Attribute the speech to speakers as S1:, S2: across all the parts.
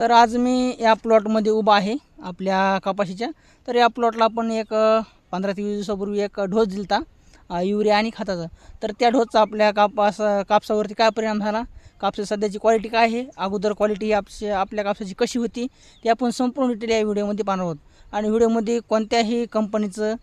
S1: तर आज मी या प्लॉटमध्ये उभा आहे आपल्या कपाशीच्या. तर या प्लॉटला आपण एक पंधरा ते वीस दिवसापूर्वी एक डोस दिलता युरिया आणि खताचा. तर त्या डोसचा आपल्या कापास कापसावरती काय परिणाम झाला? कापसा सध्याची क्वालिटी काय आहे? अगोदर क्वालिटी आपशी आपल्या कापसाची कशी होती? ते आपण संपूर्ण डिटेल या व्हिडिओमध्ये पाहणार आहोत. आणि व्हिडिओमध्ये कोणत्याही कंपनीचं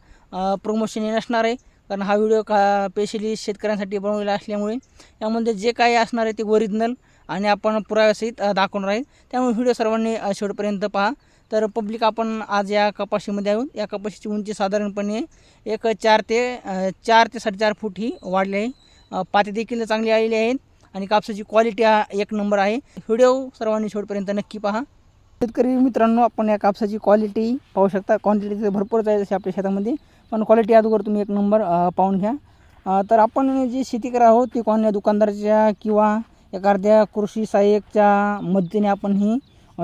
S1: प्रमोशन नसणार आहे. कारण हा व्हिडिओ का स्पेशली शेतकऱ्यांसाठी बनवलेला असल्यामुळे यामध्ये जे काही असणार आहे ते ओरिजिनल आणि आपण पुराव्यासहित दाखवणार आहे त्यामुळे व्हिडिओ सर्वांनी शेवटपर्यंत पहा. तर पब्लिक आपण आज या कपाशीमध्ये आहोत. या कपाशीची उंची साधारणपणे एक चार ते चार ते साडेचार फूट ही वाढली आहे. पाती पाते देखील चांगली आलेली आहेत आणि कापसाची क्वालिटी हा एक नंबर आहे. व्हिडिओ सर्वांनी शेवटपर्यंत नक्की पहा. शेतकरी मित्रांनो आपण या कापसाची क्वालिटी पाहू शकता. क्वांटिटी तर भरपूरच आहे जशी आपल्या शेतामध्ये. पण क्वालिटी अगोदर तुम्ही एक नंबर पाहून घ्या. तर आपण जी शेती करत आहोत ती कोणत्या दुकानदाराच्या किंवा एखाद्या कृषी सहाय्यकच्या मदतीने आपण ही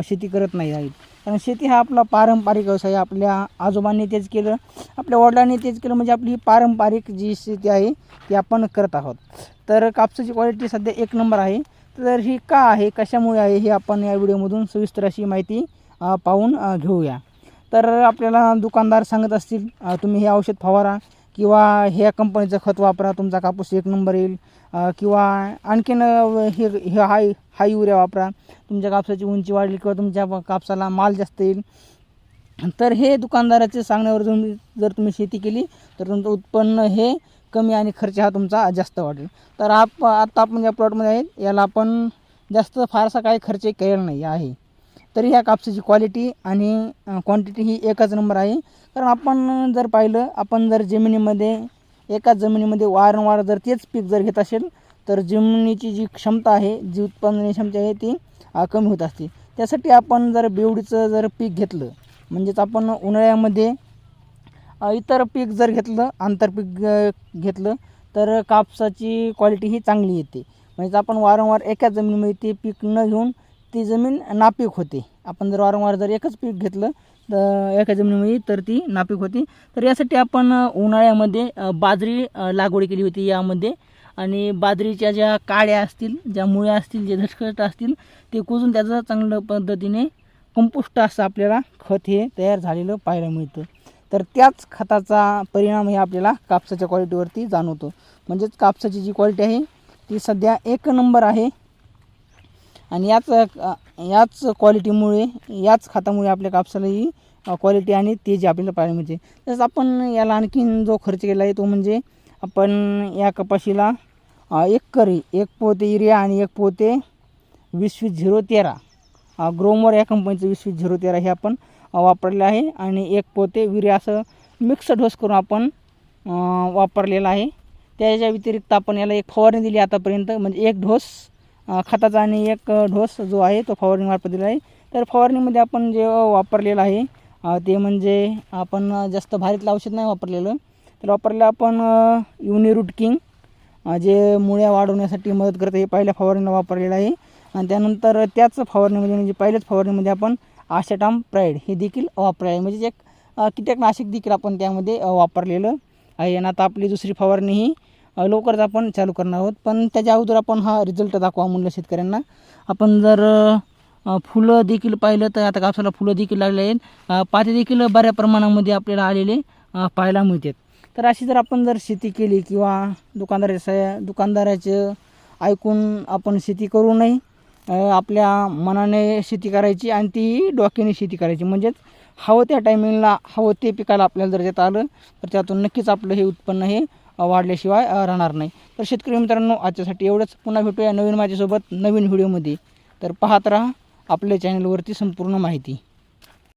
S1: शेती करत नाही आहेत कारण शेती हा आपला पारंपरिक व्यवसाय आपल्या आजोबांनी तेच केलं आपल्या वडिलांनी तेच केलं म्हणजे आपली ही पारंपरिक जी शेती आहे ती आपण करत आहोत. तर कापसाची क्वालिटी सध्या एक नंबर आहे. तर ही का आहे कशामुळे आहे हे आपण या व्हिडिओमधून सविस्तर अशी माहिती पाहून घेऊया. तर आपल्याला दुकानदार सांगत असतील तुम्ही हे औषध फवारा. किंवा ह्या कंपनीचं खत वापरा तुमचा कापूस एक नंबर येईल. किंवा आणखीन हे हे हाय हाय युरिया वापरा. तुमच्या कापसाची उंची वाढली किंवा तुमच्या कापसाला माल जास्त येईल. तर हे दुकानदाराचे सांगण्यावर तुम्ही जर तुम्ही शेती केली तर तुमचं उत्पन्न हे कमी आणि खर्च हा तुमचा जास्त वाढेल. तर आप आत्ता आपण ज्या प्लॉटमध्ये आहेत याला आपण जास्त फारसा काही खर्च केलेला नाही आहे. तरी ह्या कापसाची क्वालिटी आणि क्वांटिटी ही एकच नंबर आहे. कारण आपण जर पाहिलं आपण जर जमिनीमध्ये एकाच जमिनीमध्ये वारंवार जर तेच पीक जर घेत असेल तर जमिनीची जी क्षमता आहे जी उत्पादन क्षमता आहे ती कमी होत असते. त्यासाठी आपण जर बेवडीचं जर पीक घेतलं म्हणजेच आपण उन्हाळ्यामध्ये इतर पीक जर घेतलं आंतरपीक घेतलं तर कापसाची क्वालिटी ही चांगली येते. म्हणजे आपण वारंवार एकाच जमिनीमध्ये ते पीक न घेऊन ती जमीन नापीक होते. आपण जर वारंवार जर एकच पीक घेतलं तर एका जमिनीमध्ये तर ती नापीक होती. तर यासाठी आपण उन्हाळ्यामध्ये बाजरी लागवड केली होती यामध्ये. आणि बाजरीच्या ज्या काड्या असतील ज्या मुळ्या असतील जे झटखट असतील ते कुजून त्याचं चांगलं पद्धतीने कंपोस्ट असं आपल्याला खत हे तयार झालेलं पाहायला मिळतं. तर त्याच खताचा परिणाम हे आपल्याला कापसाच्या क्वालिटीवरती जाणवतो. म्हणजेच कापसाची जी क्वालिटी आहे ती सध्या एक नंबर आहे. आणि याच याच क्वालिटीमुळे याच खतामुळे आपल्या कापसाला ही क्वालिटी आणि तेजी आपल्याला पाहायला मिळते. तसंच आपण याला आणखीन जो खर्च केला आहे तो म्हणजे आपण या कपाशीला एक करी एक पोते युरिया आणि एक पोते वीस वीस झिरो तेरा. ग्रोमर या कंपनीचं वीस वीस झिरो तेरा हे आपण वापरले आहे. आणि एक पोते युरिया असं मिक्स डोस करून आपण वापरलेला आहे. त्याच्या व्यतिरिक्त आपण याला एक फवारणी दिली आतापर्यंत म्हणजे एक ढोस खताचा आणि एक ढोस जो आहे तो फवारणी मार्फत दिला आहे. तर फवारणीमध्ये आपण जे वापरलेलं आहे ते म्हणजे आपण जास्त भारीतलं औषध नाही वापरलेलं. तर वापरलेलं आपण युनिरूट किंग जे मुळ्या वाढवण्यासाठी मदत करतं हे पहिल्या फवारणीला वापरलेलं आहे. आणि त्यानंतर त्याच फवारणीमध्ये म्हणजे पहिल्याच फवारणीमध्ये आपण आशाटाम प्राईड हे देखील वापरले आहे. म्हणजे एक कीटकनाशक देखील आपण त्यामध्ये वापरलेलं आहे. आणि आता आपली दुसरी फवारणी ही लवकरच आपण चालू करणार आहोत. पण त्याच्या अगोदर आपण हा रिझल्ट दाखवा म्हणलं शेतकऱ्यांना. आपण जर फुलं देखील पाहिलं तर आता कापसाला फुलं देखील लागले आहेत. पाते देखील बऱ्या प्रमाणामध्ये आपल्याला आलेले पाहायला मिळतात. तर अशी जर आपण जर शेती केली किंवा दुकानदाराच्या दुकानदाराचं ऐकून आपण शेती करू नये आपल्या मनाने शेती करायची आणि ती डोक्याने शेती करायची. म्हणजेच हवं त्या टायमिंगला हवं ते पिकाला आपल्याला जर देता आलं तर त्यातून नक्कीच आपलं हे उत्पन्न हे वाढल्याशिवाय राहणार नाही. तर शेतकरी मित्रांनो आजच्यासाठी एवढंच. पुन्हा भेटूया नवीन माझ्यासोबत नवीन व्हिडिओमध्ये. तर पाहत राहा आपल्या चॅनलवरती संपूर्ण माहिती.